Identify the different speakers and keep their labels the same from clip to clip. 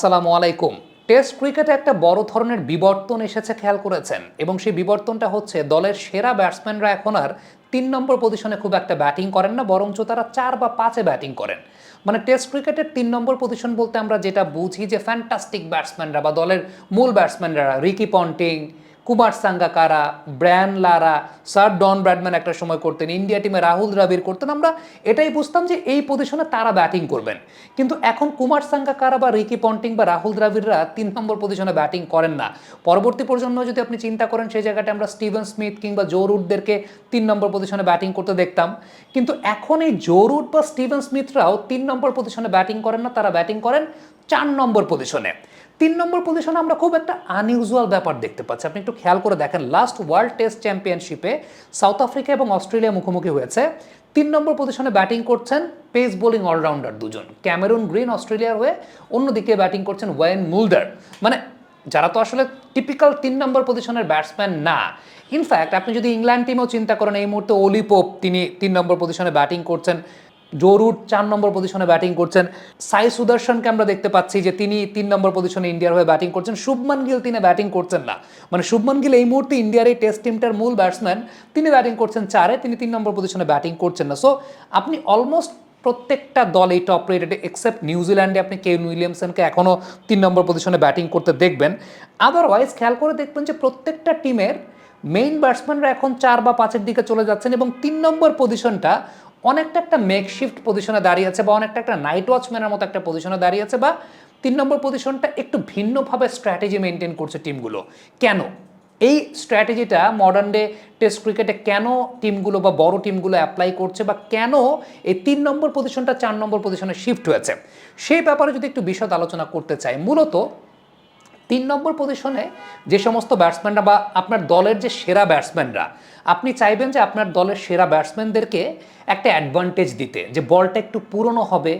Speaker 1: আসসালামু আলাইকুম। টেস্ট ক্রিকেটে একটা বড় ধরনের বিবর্তন এসেছে, খেয়াল করেছেন। এবং সেই বিবর্তনটা হচ্ছে, দলের সেরা ব্যাটসম্যানরা এখন আর তিন নম্বর পজিশনে খুব একটা ব্যাটিং করেন না, বরঞ্চ তারা চার বা পাঁচে ব্যাটিং করেন। মানে টেস্ট ক্রিকেটের তিন নম্বর পজিশন বলতে আমরা যেটা বুঝি যে ফ্যান্টাস্টিক ব্যাটসম্যানরা বা দলের মূল ব্যাটসম্যানরা, Ricky Ponting Kumar Sangakkara, Brian Lara, sir Don Bradman একটা সময় করতেন, ইন্ডিয়া টিমে রাহুল দ্রাবিড় করতেন। আমরা এটাই বুঝতাম যে এই পজিশনে তারা ব্যাটিং করবেন। কিন্তু এখন কুমার সাঙ্গাকারা বা রিকি পন্টিং বা রাহুল দ্রাবিড়রা তিন নম্বর পজিশনে ব্যাটিং করেন না। পরবর্তী প্রজন্ম যদি আপনি চিন্তা করেন, সেই জায়গাটা আমরা স্টিভেন স্মিথ কিংবা জো রুটদেরকে তিন নম্বর পজিশনে ব্যাটিং করতে দেখতাম। কিন্তু এখন এই জো বা স্টিভেন স্মিথরাও তিন নম্বর পজিশনে ব্যাটিং করেন না, তারা ব্যাটিং করেন চার নম্বর পজিশনে তিন নম্বর পজিশনে আমরা খুব একটা আনইউজুয়াল ব্যাপার দেখতে পাচ্ছি। আপনি একটু খেয়াল করে দেখেন লাস্ট ওয়ার্ল্ড টেস্ট চ্যাম্পিয়নশিপে সাউথ আফ্রিকা এবং অস্ট্রেলিয়া মুখোমুখি হয়েছে। তিন নম্বর পজিশনে ব্যাটিং করছেন পেস বোলিং অলরাউন্ডার দুজন। ক্যামেরুন গ্রিন অস্ট্রেলিয়ার হয়ে অন্যদিকে ব্যাটিং করছেন ওয়েন মুলদার মানে যারা তো আসলে টিপিক্যাল তিন নম্বর পজিশনের ব্যাটসম্যান না ইনফ্যাক্ট আপনি যদি ইংল্যান্ড টিমেও চিন্তা করেন, এই মুহূর্তে অলি পোপ তিনি তিন নম্বর পজিশনে ব্যাটিং করছেন। জরুর চার নম্বর পজিশনে ব্যাটিং করছেন। সাই সুদর্শনকে আমরা দেখতে পাচ্ছি যে তিনি তিন নম্বর পজিশনে ইন্ডিয়ার হয়ে ব্যাটিং করছেন। শুভমান গিল তিনি ব্যাটিং করছেন না। মানে শুভমান গিল এই মুহূর্তে ইন্ডিয়ার এই টেস্ট টিমটার মূল ব্যাটসম্যান তিনি ব্যাটিং করছেন চারে, তিনি তিন নম্বর পজিশনে ব্যাটিং করছেন না। সো আপনি অলমোস্ট প্রত্যেকটা দল এই টপ রেটেড এক্সেপ্ট নিউজিল্যান্ডে আপনি কেন উইলিয়ামসনকে এখনও তিন নম্বর পজিশনে ব্যাটিং করতে দেখবেন। আদারওয়াইজ খেয়াল করে দেখবেন যে প্রত্যেকটা টিমের মেইন ব্যাটসম্যানরা এখন চার বা পাঁচের দিকে চলে যাচ্ছেন এবং তিন নম্বর পজিশনটা অনেকটা একটা মেকশিফট পজিশনে দাঁড়িয়ে আছে বা অনেকটা একটা নাইট ওয়াচম্যানের মতো একটা পজিশনে দাঁড়িয়ে আছে বা তিন নম্বর পজিশনটা একটু ভিন্নভাবে স্ট্র্যাটেজি মেনটেন করছে টিমগুলো কেন? এই স্ট্র্যাটেজিটা মডার্ন ডে টেস্ট ক্রিকেটে কেন টিমগুলো বা বড় টিমগুলো অ্যাপ্লাই করছে বা কেন এই তিন নম্বর পজিশনটা চার নম্বর পজিশনে শিফট হয়েছে? সেই ব্যাপারে যদি একটু বিশদ আলোচনা করতে চাই, মূলত তিন নম্বর পজিশনে যে সমস্ত ব্যাটসম্যানরা বা আপনার দলের যে সেরা ব্যাটসম্যানরা আপনি চাইবেন যে আপনার দলের সেরা ব্যাটসম্যানদেরকে একটা অ্যাডভান্টেজ দিতে, যে বলটা একটু পুরনো হবে,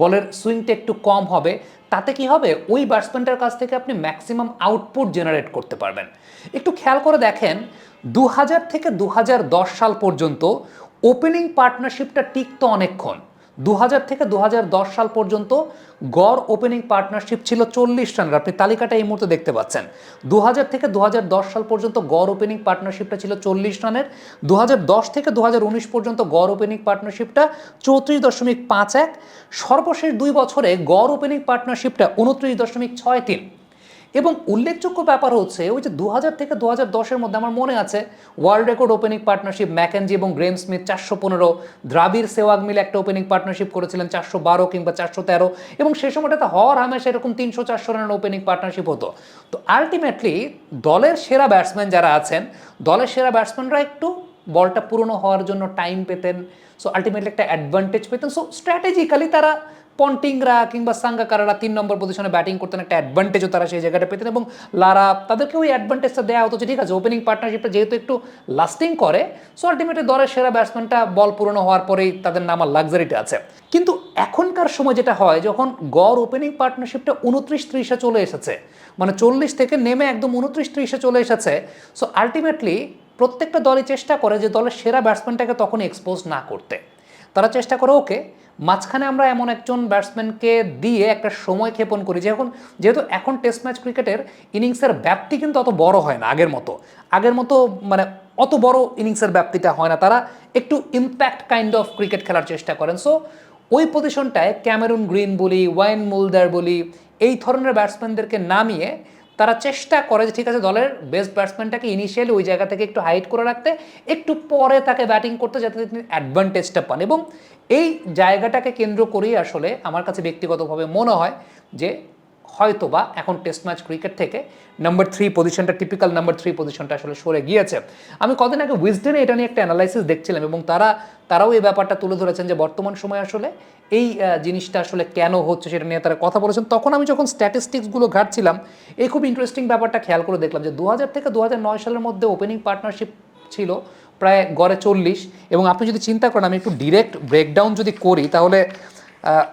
Speaker 1: বলের সুইংটা একটু কম হবে, তাতে কি হবে? ওই ব্যাটসম্যানটার কাছ থেকে আপনি ম্যাক্সিমাম আউটপুট জেনারেট করতে পারবেন। একটু খেয়াল করে দেখেন দু হাজার থেকে দু হাজার দশ সাল পর্যন্ত ওপেনিং পার্টনারশিপটা টিকতো অনেকক্ষণ। দু হাজার থেকে দু হাজার দশ সাল পর্যন্ত গড় ওপেনিং পার্টনারশিপ ছিল চল্লিশ রানের। আপনি তালিকাটা এই মুহূর্তে দেখতে পাচ্ছেন। দু হাজার থেকে দু হাজার দশ সাল পর্যন্ত গড় ওপেনিং পার্টনারশিপটা ছিল চল্লিশ রানের। দু হাজার দশ থেকে দু হাজার উনিশ পর্যন্ত গড় ওপেনিং পার্টনারশিপটা চৌত্রিশ দশমিক পাঁচ এক। সর্বশেষ দুই বছরে গড় ওপেনিং পার্টনারশিপটা উনত্রিশ দশমিক ছয় তিন। এবং উল্লেখযোগ্য ব্যাপার হচ্ছে, ওই যে দু থেকে দু দশের মধ্যে আমার মনে আছে world record opening partnership McKenzie এবং গ্রেম স্মিথ চারশো পনেরো, দ্রাবিড় সেওয়াগ মিলে একটা ওপেনিং পার্টনারশিপ করেছিলেন চারশো বারো কিংবা চারশো তেরো, এবং সেই সময়টাতে হওয়ার হামেশা এরকম তিনশো চারশো রানের ওপেনিং পার্টনারশিপ হতো। তো আলটিমেটলি দলের সেরা ব্যাটসম্যান যারা আছেন, দলের সেরা ব্যাটসম্যানরা একটু বলটা পুরনো হওয়ার জন্য টাইম পেতেন সো আলটিমেটলি একটা অ্যাডভান্টেজ পেতেন সো স্ট্র্যাটেজিক্যালি তারা পন্টিংরা কিংবা সাঙ্গাকারারা তিন নম্বর পজিশনে ব্যাটিং করতেন একটা অ্যাডভান্টেজও তারা সেই জায়গাটা পেতেন। এবং লারা তাদেরকে ওই অ্যাডভান্টেজটা দেওয়া হতো যে, ঠিক আছে ওপেনিং পার্টনারশিপটা যেহেতু একটু লাস্টিং করে সো আলটিমেটলি দলের সেরা ব্যাটসম্যানটা বল পুরনো হওয়ার পরেই তাদের নামার লাক্সারিটা আছে। কিন্তু এখনকার সময় যেটা হয়, যখন গড় ওপেনিং পার্টনারশিপটা উনত্রিশ ত্রিশে চলে এসেছে মানে চল্লিশ থেকে নেমে একদম উনত্রিশ ত্রিশে চলে এসেছে সো আলটিমেটলি প্রত্যেকটা দলই চেষ্টা করে যে দলের সেরা ব্যাটসম্যানটাকে তখন এক্সপোজ না করতে। তারা চেষ্টা করে, ওকে মাঝখানে আমরা এমন একজন ব্যাটসম্যানকে দিয়ে একটা সময় ক্ষেপণ করি। যে এখন যেহেতু এখন টেস্ট ম্যাচ ক্রিকেটের ইনিংসের ব্যাপ্তি কিন্তু অত বড় হয় না আগের মতো। আগের মতো মানে অত বড় ইনিংসের ব্যাপ্তিটা হয় না। তারা একটু ইম্প্যাক্ট কাইন্ড অফ ক্রিকেট খেলার চেষ্টা করেন। সো ওই পজিশনটায় ক্যামেরুন গ্রিন বলি, ওয়াইন মুলদার বলি, এই ধরনের ব্যাটসম্যানদেরকে নামিয়ে তারা চেষ্টা করে যে ঠিক আছে, দলের বেস্ট ব্যাটসম্যানটাকে ইনিশিয়ালি ওই জায়গা থেকে একটু হাইট করে রাখতে, একটু পরে তাকে ব্যাটিং করতে যাতে তিনি অ্যাডভান্টেজটা পান। এবং এই জায়গাটাকে কেন্দ্র করেই আসলে আমার কাছে ব্যক্তিগতভাবে মনে হয় যে হয়তো বা এখন টেস্ট ম্যাচ ক্রিকেট থেকে নাম্বার থ্রি পজিশনটা টিপিক্যাল নাম্বার থ্রি পজিশনটা আসলে সরে গিয়েছে। আমি কদিন আগে উইজডেনে এটা নিয়ে একটা অ্যানালাইসিস দেখছিলাম এবং তারা, তারাও এই ব্যাপারটা তুলে ধরেছেন যে বর্তমান সময়ে আসলে এই জিনিসটা আসলে কেন হচ্ছে সেটা নিয়ে তারা কথা বলেছেন। তখন আমি যখন স্ট্যাটিস্টিক্সগুলো ঘাটছিলাম, এই খুব ইন্টারেস্টিং ব্যাপারটা খেয়াল করে দেখলাম যে দু হাজার থেকে দু হাজার নয় সালের মধ্যে ওপেনিং পার্টনারশিপ ছিল প্রায় গড়ে চল্লিশ এবং আপনি যদি চিন্তা করেন আমি একটু ডিরেক্ট ব্রেকডাউন যদি করি, তাহলে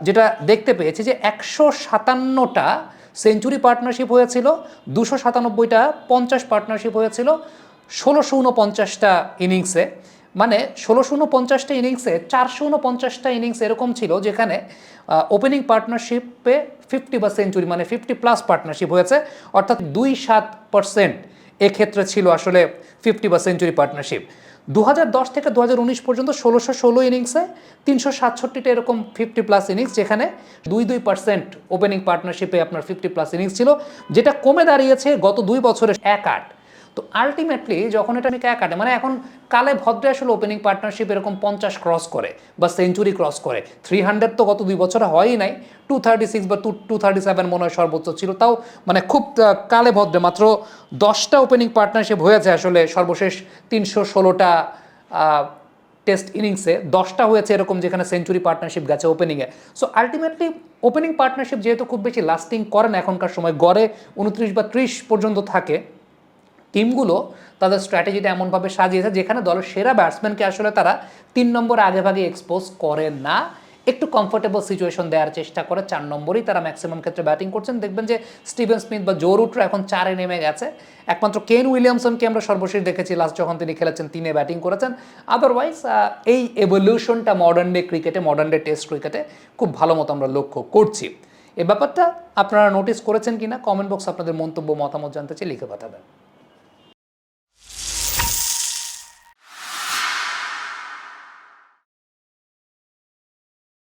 Speaker 1: যেটা দেখতে পেয়েছি যে একশো সাতান্নটা সেঞ্চুরি পার্টনারশিপ হয়েছিল, দুশো সাতানব্বইটা পঞ্চাশ পার্টনারশিপ হয়েছিল, ষোলোশো উনপঞ্চাশটা ইনিংসে। মানে ষোলোশো উনপঞ্চাশটা ইনিংসে, চারশো উনপঞ্চাশটা ইনিংস এরকম ছিল যেখানে ওপেনিং পার্টনারশিপে ফিফটি বা সেঞ্চুরি মানে ফিফটি প্লাস পার্টনারশিপ হয়েছে। অর্থাৎ দুই সাত পার্সেন্ট এক্ষেত্রে ছিল আসলে ফিফটি বা সেঞ্চুরি পার্টনারশিপ দু থেকে দুহাজার উনিশ পর্যন্ত ষোলোশো ষোলো ইনিংসে, তিনশো সাতষট্টিটা এরকম ফিফটি প্লাস ইনিংস, যেখানে দুই দুই পার্সেন্ট ওপেনিং পার্টনারশিপে আপনার ফিফটি প্লাস ইনিংস ছিল, যেটা কমে দাঁড়িয়েছে গত দুই বছরে এক আট। তো আলটিমেটলি যখন এটা আমি এক আটে মানে এখন কালে ভদ্রে আসলে ওপেনিং পার্টনারশিপ এরকম পঞ্চাশ ক্রস করে বা সেঞ্চুরি ক্রস করে। থ্রি হান্ড্রেড তো গত দুই বছরে হয়ই নাই টু থার্টি সিক্স বা টু টু থার্টি সেভেন মনে হয় সর্বোচ্চ ছিল, তাও মানে খুব কালে ভদ্রে, মাত্র দশটা ওপেনিং পার্টনারশিপ হয়েছে আসলে সর্বশেষ তিনশো ষোলোটা টেস্ট ইনিংসে দশটা হয়েছে এরকম যেখানে সেঞ্চুরি পার্টনারশিপ গেছে ওপেনিংয়ে সো আলটিমেটলি ওপেনিং পার্টনারশিপ যেহেতু খুব বেশি লাস্টিং করে না এখনকার সময়, গড়ে উনত্রিশ বা ত্রিশ পর্যন্ত থাকে টিমগুলো তাদের স্ট্র্যাটেজিটা এমনভাবে সাজিয়েছে যেখানে দলের সেরা ব্যাটসম্যানকে আসলে তারা তিন নম্বর আগে ভাগে এক্সপোজ করে না। একটু কমফোর্টেবল সিচুয়েশন দেওয়ার চেষ্টা করে, চার নম্বরেই তারা ম্যাক্সিমাম ক্ষেত্রে ব্যাটিং করছেন। দেখবেন যে স্টিভেন স্মিথ বা জো রুটরা এখন চারে নেমে গেছে। একমাত্র কেন উইলিয়ামসনকে আমরা সর্বশেষ দেখেছি লাস্ট যখন তিনি খেলেছেন, তিনে ব্যাটিং করেছেন। আদারওয়াইজ এই এভলিউশনটা মডার্ন ডে ক্রিকেটে মডার্ন ডে টেস্ট ক্রিকেটে খুব ভালো মতো আমরা লক্ষ্য করছি। এ ব্যাপারটা আপনারা নোটিস করেছেন কিনা কমেন্ট বক্স আপনাদের মন্তব্য, মতামত জানতে চাই লিখে পাঠাবেন।